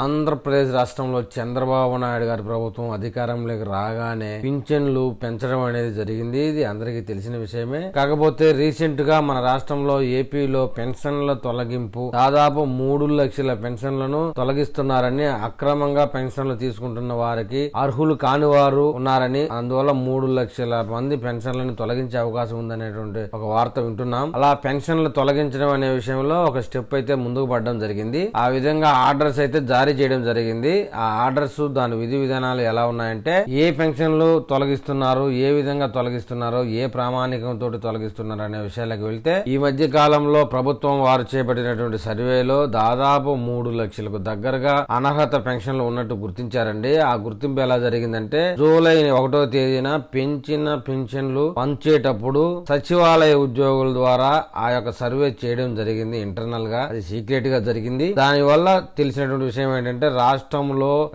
ఆంధ్రప్రదేశ్ రాష్ట్రంలో చంద్రబాబు నాయుడు గారి ప్రభుత్వం అధికారంలోకి రాగానే పింఛన్లు పెంచడం అనేది జరిగింది. ఇది అందరికీ తెలిసిన విషయమే. కాకపోతే రీసెంట్గా మన రాష్ట్రంలో ఏపీలో పెన్షన్ల తొలగింపు దాదాపు మూడు లక్షల పెన్షన్లను తొలగిస్తున్నారని అక్రమంగా పెన్షన్లు తీసుకుంటున్న వారికి అర్హులు కాని వారు ఉన్నారని అందువల్ల మూడు లక్షల మంది పెన్షన్లను తొలగించే అవకాశం ఉందనేటువంటి ఒక వార్త వింటున్నాం. అలా పెన్షన్లు తొలగించడం అనే విషయంలో ఒక స్టెప్ అయితే ముందుకు పడడం జరిగింది. ఆ విధంగా ఆర్డర్స్ అయితే జారీ జారీ చేయడం జరిగింది. ఆ ఆర్డర్స్ దాని విధి విధానాలు ఎలా ఉన్నాయంటే ఏ పెన్షన్లు తొలగిస్తున్నారు ఏ విధంగా తొలగిస్తున్నారు ఏ ప్రామాణికంతో తొలగిస్తున్నారు అనే విషయాలకు వెళ్తే ఈ మధ్య కాలంలో ప్రభుత్వం వారు చేపట్టినటువంటి సర్వేలో దాదాపు మూడు లక్షలకు దగ్గరగా అనర్హత పెన్షన్లు ఉన్నట్టు గుర్తించారండి. ఆ గుర్తింపు ఎలా జరిగిందంటే జూలై ఒకటో తేదీన పెంచిన పెన్షన్లు పంచేటప్పుడు సచివాలయ ఉద్యోగుల ద్వారా ఆ యొక్క సర్వే చేయడం జరిగింది. ఇంటర్నల్గా అది సీక్రెట్గా జరిగింది. దాని వల్ల తెలిసినటువంటి విషయం ఏంటంటే రాష్ట్రంలో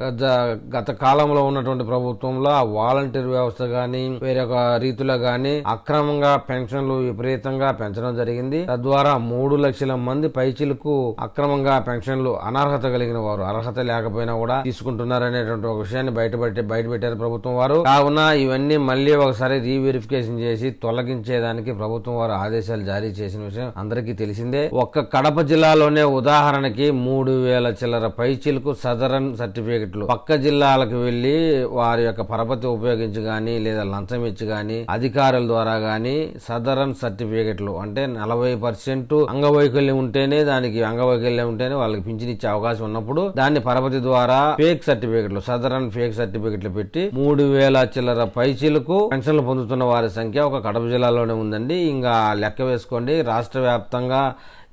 గత కాలంలో ఉన్నటువంటి ప్రభుత్వంలో ఆ వాలంటీర్ వ్యవస్థ గాని వేరొక రీతిలో గాని అక్రమంగా పెన్షన్లు విపరీతంగా పెంచడం జరిగింది. తద్వారా మూడు లక్షల మంది పైచిలకు అక్రమంగా పెన్షన్లు అనర్హత కలిగిన వారు అర్హత లేకపోయినా కూడా తీసుకుంటున్నారనేటువంటి ఒక విషయాన్ని బయటపెట్టి బయటపెట్టారు ప్రభుత్వం వారు. కావున ఇవన్నీ మళ్ళీ ఒకసారి రీవెరిఫికేషన్ చేసి తొలగించేదానికి ప్రభుత్వం వారు ఆదేశాలు జారీ చేసిన విషయం అందరికీ తెలిసిందే. ఒక్క కడప జిల్లాలోనే ఉదాహరణకి మూడు వేల చిల్లర పై పైచిలకు సదరన్ సర్టిఫికెట్లు. పక్క జిల్లాలకు వెళ్ళి వారి యొక్క పరపతి ఉపయోగించి గాని లేదా లంచం ఇచ్చి గాని అధికారుల ద్వారా గాని సదరన్ సర్టిఫికెట్లు. అంటే నలభై పర్సెంట్ అంగవైకల్యం ఉంటేనే దానికి అంగవైకల్యం ఉంటేనే వాళ్ళకి పింఛన్ ఇచ్చే అవకాశం ఉన్నప్పుడు దాన్ని పరపతి ద్వారా ఫేక్ సర్టిఫికెట్లు సదరన్ ఫేక్ సర్టిఫికెట్లు పెట్టి మూడు వేల చిల్లర పైచీలకు పెన్షన్లు పొందుతున్న వారి సంఖ్య ఒక కడప జిల్లాలోనే ఉందండి. ఇంకా లెక్క వేసుకోండి. రాష్ట్ర వ్యాప్తంగా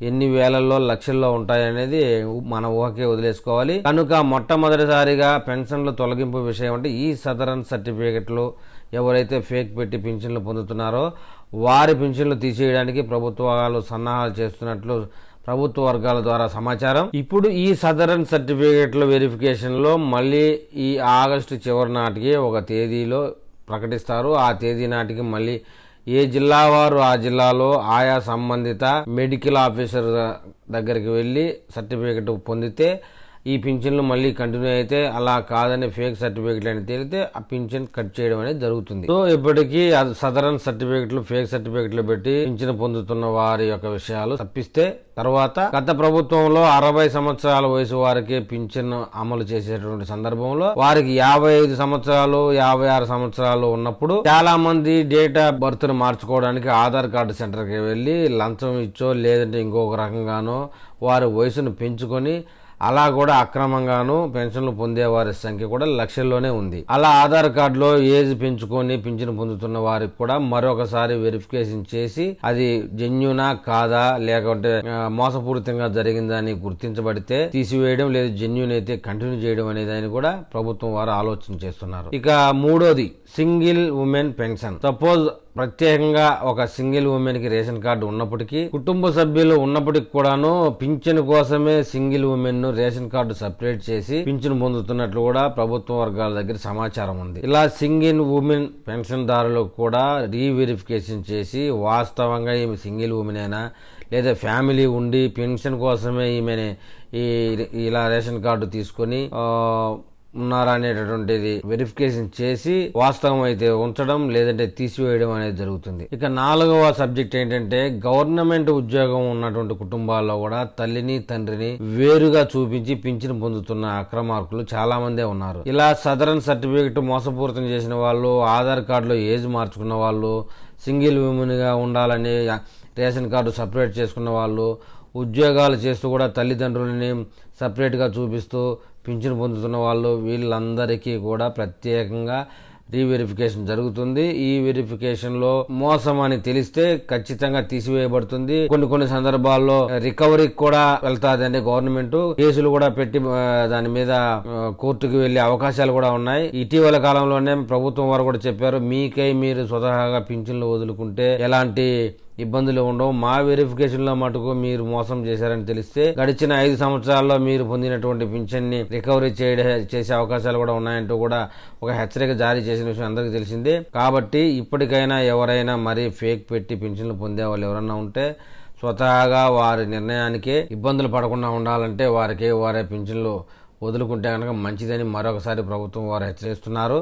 ఎన్ని వేలల్లో లక్షల్లో ఉంటాయనేది మన ఊహకే వదిలేసుకోవాలి. కనుక మొట్టమొదటిసారిగా పెన్షన్ల తొలగింపు విషయం అంటే ఈ సదరన్ సర్టిఫికెట్లు ఎవరైతే ఫేక్ పెట్టి పింఛన్లు పొందుతున్నారో వారి పింఛన్లు తీసేయడానికి ప్రభుత్వాలు సన్నాహాలు చేస్తున్నట్లు ప్రభుత్వ వర్గాల ద్వారా సమాచారం. ఇప్పుడు ఈ సదరన్ సర్టిఫికేట్ల వెరిఫికేషన్లో మళ్ళీ ఈ ఆగస్టు చివరి నాటికి ఒక తేదీలో ప్రకటిస్తారు. ఆ తేదీ నాటికి మళ్ళీ ఏ జిల్లా వారు ఆ జిల్లాలో ఆయా సంబంధిత మెడికల్ ఆఫీసర్ దగ్గరికి వెళ్ళి సర్టిఫికేట్ పొందితే ఈ పింఛన్లు మళ్ళీ కంటిన్యూ అయితే అలా కాదని ఫేక్ సర్టిఫికెట్ అని తేలితే ఆ పింఛన్ కట్ చేయడం అనేది జరుగుతుంది. సో ఇప్పటికీ సదరన్ సర్టిఫికెట్లు ఫేక్ సర్టిఫికెట్లు పెట్టి పింఛన్ పొందుతున్న వారి యొక్క విషయాలు తప్పిస్తే తర్వాత గత ప్రభుత్వంలో అరవై సంవత్సరాల వయసు వారికి పింఛన్ అమలు చేసేటువంటి సందర్భంలో వారికి యాభై ఐదు సంవత్సరాలు యాభై ఆరు సంవత్సరాలు ఉన్నప్పుడు చాలా మంది డేట్ ఆఫ్ బర్త్ను మార్చుకోవడానికి ఆధార్ కార్డు సెంటర్కి వెళ్ళి లంచం ఇచ్చో లేదంటే ఇంకొక రకంగానో వారి వయసును పెంచుకొని అలా కూడా అక్రమంగాను పెన్షన్లు పొందే వారి సంఖ్య కూడా లక్షల్లోనే ఉంది. అలా ఆధార్ కార్డులో ఏజ్ పెంచుకొని పింఛను పొందుతున్న వారికి కూడా మరొకసారి వెరిఫికేషన్ చేసి అది జెన్యునా కాదా లేకుంటే మోసపూరితంగా జరిగిందా అని గుర్తించబడితే తీసివేయడం లేదు జెన్యున్ అయితే కంటిన్యూ చేయడం అనేది కూడా ప్రభుత్వం వారు ఆలోచన చేస్తున్నారు. ఇక మూడోది సింగిల్ ఉమెన్ పెన్షన్. సపోజ్ ప్రత్యేకంగా ఒక సింగిల్ ఉమెన్కి రేషన్ కార్డు ఉన్నప్పటికీ కుటుంబ సభ్యులు ఉన్నప్పటికి కూడాను పింఛన్ కోసమే సింగిల్ ఉమెన్ను రేషన్ కార్డు సపరేట్ చేసి పింఛన్ పొందుతున్నట్లు కూడా ప్రభుత్వ వర్గాల దగ్గర సమాచారం ఉంది. ఇలా సింగిల్ ఉమెన్ పెన్షన్ దారులకు కూడా రీవెరిఫికేషన్ చేసి వాస్తవంగా ఈమె సింగిల్ ఉమెనేనా లేదా ఫ్యామిలీ ఉండి పెన్షన్ కోసమే ఈమె ఈ ఇలా రేషన్ కార్డు తీసుకొని ఉన్నారా అనేటటువంటిది వెరిఫికేషన్ చేసి వాస్తవం అయితే ఉంచడం లేదంటే తీసివేయడం అనేది జరుగుతుంది. ఇక నాలుగవ సబ్జెక్ట్ ఏంటంటే గవర్నమెంట్ ఉద్యోగం ఉన్నటువంటి కుటుంబాల్లో కూడా తల్లిని తండ్రిని వేరుగా చూపించి పింఛను పొందుతున్న అక్రమార్కులు చాలా మందే ఉన్నారు. ఇలా సదరన్ సర్టిఫికెట్ మోసపూరితం చేసిన వాళ్ళు ఆధార్ కార్డులో ఏజ్ మార్చుకున్న వాళ్ళు సింగిల్ విమన్గా ఉండాలని రేషన్ కార్డు సపరేట్ చేసుకున్న వాళ్ళు ఉద్యోగాలు చేస్తూ కూడా తల్లిదండ్రులని సపరేట్గా చూపిస్తూ పింఛను పొందుతున్న వాళ్ళు వీళ్ళందరికీ కూడా ప్రత్యేకంగా రీవెరిఫికేషన్ జరుగుతుంది. ఈ వెరిఫికేషన్లో మోసం అని తెలిస్తే ఖచ్చితంగా తీసివేయబడుతుంది. కొన్ని కొన్ని సందర్భాల్లో రికవరీకి కూడా వెళ్తాదండి గవర్నమెంట్. కేసులు కూడా పెట్టి దాని మీద కోర్టుకు వెళ్ళే అవకాశాలు కూడా ఉన్నాయి. ఇటీవల కాలంలోనే ప్రభుత్వం వారు కూడా చెప్పారు మీకై మీరు స్వతహాగా పింఛన్లు వదులుకుంటే ఎలాంటి ఇబ్బందులు ఉండవు. మా వెరిఫికేషన్లో మటుకు మీరు మోసం చేశారని తెలిస్తే గడిచిన ఐదు సంవత్సరాల్లో మీరు పొందినటువంటి పింఛన్ని రికవరీ చేయడం చేసే అవకాశాలు కూడా ఉన్నాయంటూ కూడా ఒక హెచ్చరిక జారీ చేసిన విషయం అందరికీ తెలిసిందే. కాబట్టి ఇప్పటికైనా ఎవరైనా మరీ ఫేక్ పెట్టి పింఛన్లు పొందే వాళ్ళు ఎవరన్నా ఉంటే స్వతహాగా వారి నిర్ణయానికి ఇబ్బందులు పడకుండా ఉండాలంటే వారికి వారే పింఛన్లు వదులుకుంటే కనుక మంచిదని మరొకసారి ప్రభుత్వం వారు హెచ్చరిస్తున్నారు.